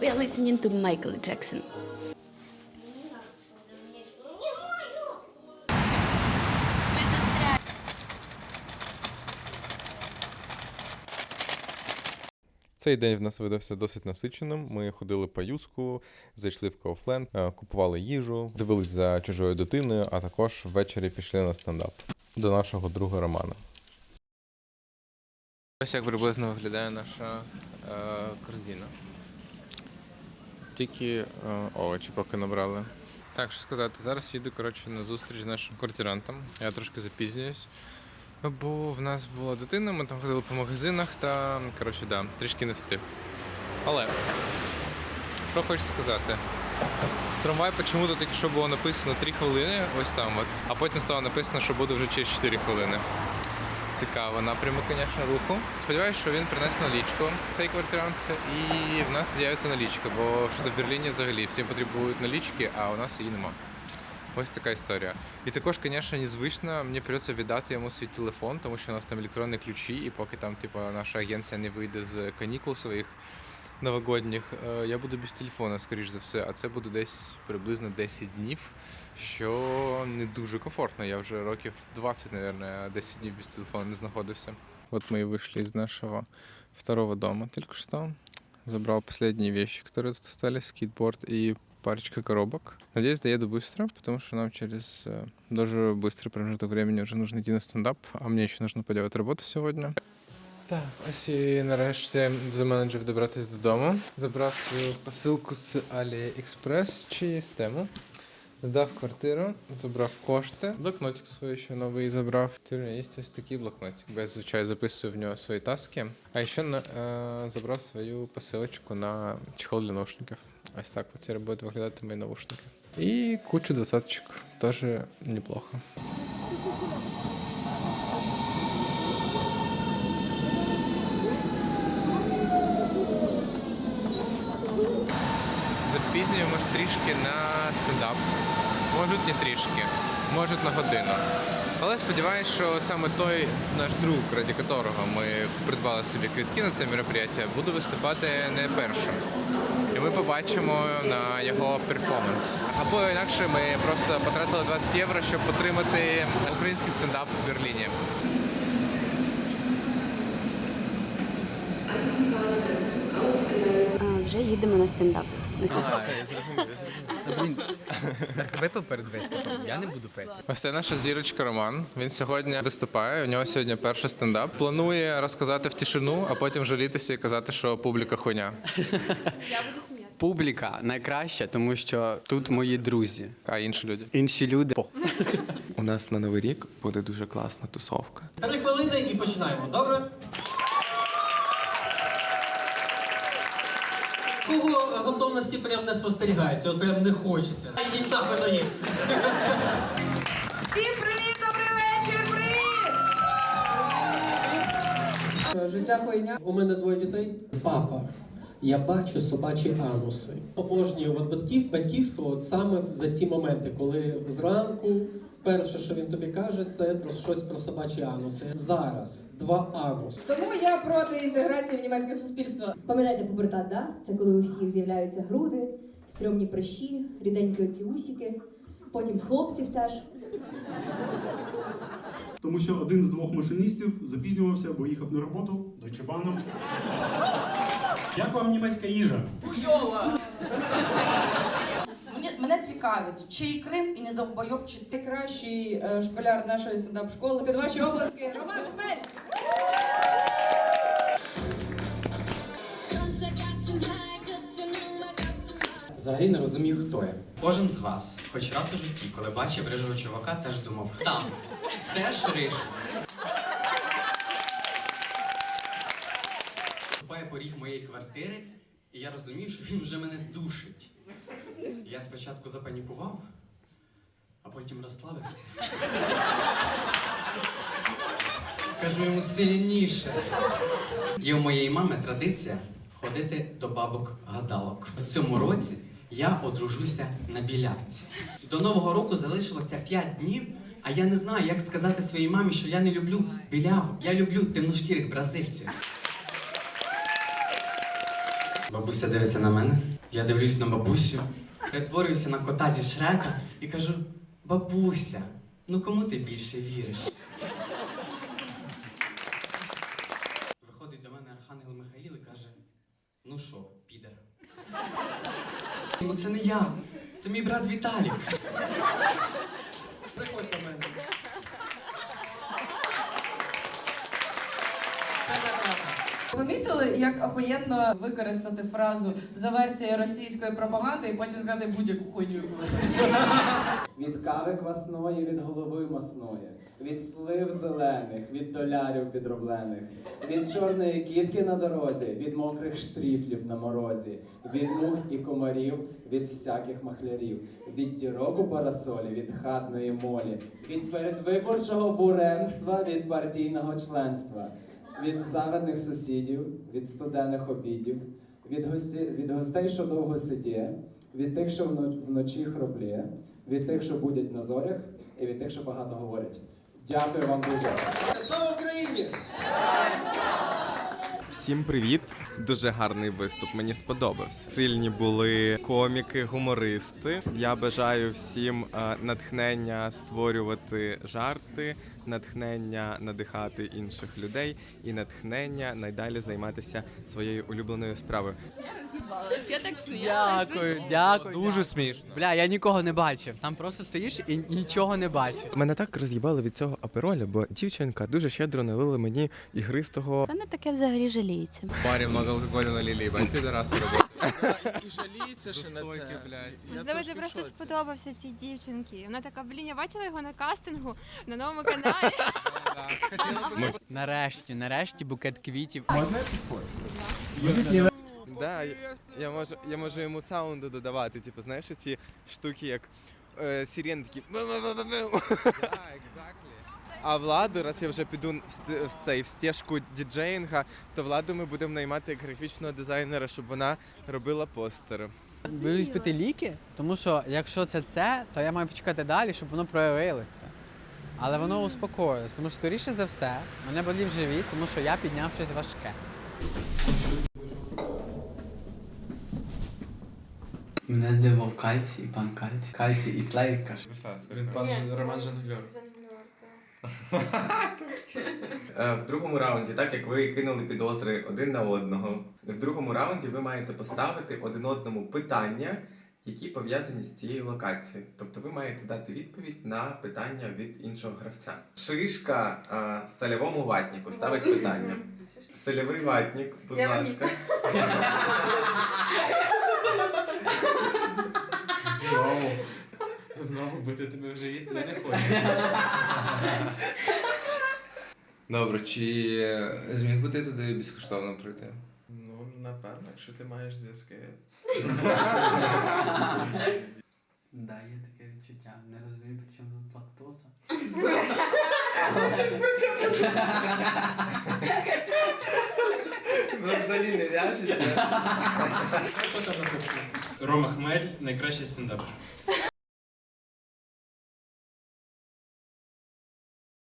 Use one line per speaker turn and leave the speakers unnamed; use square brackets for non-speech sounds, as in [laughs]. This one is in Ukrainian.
We are listening to Michael Jackson.
Цей день в нас видався досить насиченим. Ми ходили по юску, зайшли в Кауфленд, е, купували їжу, дивились за чужою дитиною, а також ввечері пішли на стендап до нашого друга Романа. Ось як приблизно виглядає наша е, корзина. Тільки е, овочі поки набрали. Так, що сказати, зараз їду коротше, на зустріч з нашим квартирантом. Я трошки запізнююсь. Бо в нас була дитина, ми там ходили по магазинах та коротше, да, трішки не встиг. Але що хочу сказати. Трамвай почему-то тільки що було написано 3 хвилини, ось там от, а потім стало написано, що буде вже через 4 хвилини. Цікаво, напрямок, звісно, руху. Сподіваюся, що він принесе налічку, цей квартирант, і в нас з'явиться налічка, бо що в Берліні взагалі всім потребують налічки, а у нас її нема. Ось така історія. І також, звісно, незвично, мені придеться віддати йому свій телефон, тому що у нас там електронні ключі, і поки там, типу, наша агенція не вийде з канікул своїх новогодніх, е, я буду без телефона, скоріш за все, а це буде десь приблизно 10 днів, що не дуже комфортно. Я вже років 20, мабуть, 10 днів без телефону не знаходився. От ми і вийшли з нашого второго дома тільки що. Забрал последние вещи, которые тут остались, скейтборд и парочка коробок. Надеюсь, доеду быстро, потому что нам через э, даже быстрый промежуток времени уже нужно йти на стендап, а мені ще нужно поделать роботу сьогодні. Так, ось і нарешті заменеджив добратися додому. Забрав свою посилку з AliExpress чи з тему. Здав квартиру, забрав кошти. Блокнотик свій ще новий забрав. Тепер є ось такий блокнотик. Бо я зазвичай записую в нього свої таски. А ще на, е, забрав свою посилочку на чехол для наушників. Ось так от будуть виглядати мої наушники. І кучу двадцяточок. Теж неплохо. Трішки на стендап. Можуть не трішки, можуть на годину. Але сподіваюся, що саме той наш друг, раді котрого ми придбали собі квитки на це мероприятие, буде виступати не першим. І ми побачимо на його перформанс. Або інакше ми просто потратили 20 євро, щоб отримати український стендап в Берліні.
Вже їдемо на стендап.
Випив перед виступом, я не буду пити.
Ось це наша зірочка Роман. Він сьогодні виступає. У нього сьогодні перший стендап. Планує розказати в тишину, а потім жалітися і казати, що публіка хуйня.
Публіка найкраща, тому що тут мої друзі.
А інші люди.
Інші люди. пох-
У нас на новий рік буде дуже класна тусовка.
Три хвилини і починаємо. Добре? Кого готовності прям не спостерігається, от прям не хочеться. Йдіть нахуй до їх.
Всім привіт, добрий вечір, привіт! Життя хуйня.
У мене двоє дітей. Папа. Я бачу собачі ануси. Обожнюю от батьків, батьківського от саме за ці моменти, коли зранку перше, що він тобі каже, це про щось про собачі ануси. Зараз два ануси.
Тому я проти інтеграції в німецьке суспільство.
Пам'ятаєте пубертат, да? Це коли у всіх з'являються груди, стрьомні прищі, ріденькі оці усіки, потім хлопців теж.
тому що один з двох машиністів запізнювався, бо їхав на роботу до Чебаном. Як вам німецька їжа?
Мене цікавить, чий Крим і не довбойоб, чи
Найкращий е, школяр нашої стендап-школи під ваші обласки Роман Хмель.
Взагалі не розумію, хто я.
Кожен з вас, хоч раз у житті, коли бачив рижого чувака, теж думав, там, теж риж. Ступає поріг моєї квартири, і я розумію, що він вже мене душить. Я спочатку запанікував, а потім розслабився. Кажу йому сильніше. Є у моєї мами традиція ходити до бабок-гадалок. В цьому році я одружуся на білявці. До Нового року залишилося 5 днів, а я не знаю, як сказати своїй мамі, що я не люблю білявок. Я люблю темношкірих бразильців. Бабуся дивиться на мене, я дивлюсь на бабусю, перетворююся на кота зі шрека і кажу: бабуся, ну кому ти більше віриш? Виходить до мене Архангел Михаїл і каже: Ну що, підер? Ну це не я, це мій брат Віталік.
Приходь до мене.
Помітили, як охуєнно використати фразу за версією російської пропаганди і потім сказати будь-яку хуйню,
Від кави квасної, від голови масної, від слив зелених, від долярів підроблених, від чорної кітки на дорозі, від мокрих штріфлів на морозі, від мух і комарів, від всяких махлярів, від дірок у парасолі, від хатної молі, від передвиборчого буремства, від партійного членства, від завидних сусідів, від студених обідів, від, гості, від гостей, що довго сидіє, від тих, що вно- вночі хропліє, від тих, що будять на зорях, і від тих, що багато говорять. Дякую вам дуже.
Слава Україні!
Всім привіт! Дуже гарний виступ. Мені сподобався. Сильні були коміки, гумористи. Я бажаю всім е, натхнення створювати жарти, натхнення надихати інших людей і натхнення найдалі займатися своєю улюбленою справою.
Я так
Дякую, дякую.
Дуже смішно.
Бля, я нікого не бачив. Там просто стоїш і нічого не бачиш.
Мене так роз'їбали від цього апероля, бо дівчинка дуже щедро налила мені ігристого.
Та не таке взагалі жаліється.
В барі много алкоголю налили, бать підараси робили.
І жаліється,
що на це.
Можливо, ти просто сподобався цій дівчинці. Вона така, блін, я бачила його на кастингу на новому каналі. [laughs]
Нарешті, нарешті букет квітів.
Да, я, я можу, я можу йому саунду додавати, типу, знаєш, ці штуки, як е, сирени такі. [laughs] А владу, раз я вже піду в, цей в стежку діджеїнга, то владу ми будемо наймати як графічного дизайнера, щоб вона робила постери.
Боюсь пити ліки, тому що якщо це це, то я маю почекати далі, щоб воно проявилося. Але воно успокоїлось, тому що скоріше за все мене болів живіт, тому що я підняв щось важке.
Мене здивував кальцій, пан кальцій. Кальцій і.
Він пан Роман Жонглер.
Е, В другому раунді, так як ви кинули підозри один на одного, в другому раунді ви маєте поставити один одному питання, які пов'язані з цією локацією. Тобто ви маєте дати відповідь на питання від іншого гравця. Шишка е, сольовому ватніку ставить питання. Сольовий ватник, будь ласка.
Знову. Знову бити тебе в живіт, я не хочу. Добре, чи зміг би ти туди безкоштовно прийти?
Ну, напевно, якщо ти маєш зв'язки.
Да, є таке відчуття. Не розумію, при чому тут лактоза.
Ну, взагалі не в'яжеться.
Рома Хмель найкращий стендап.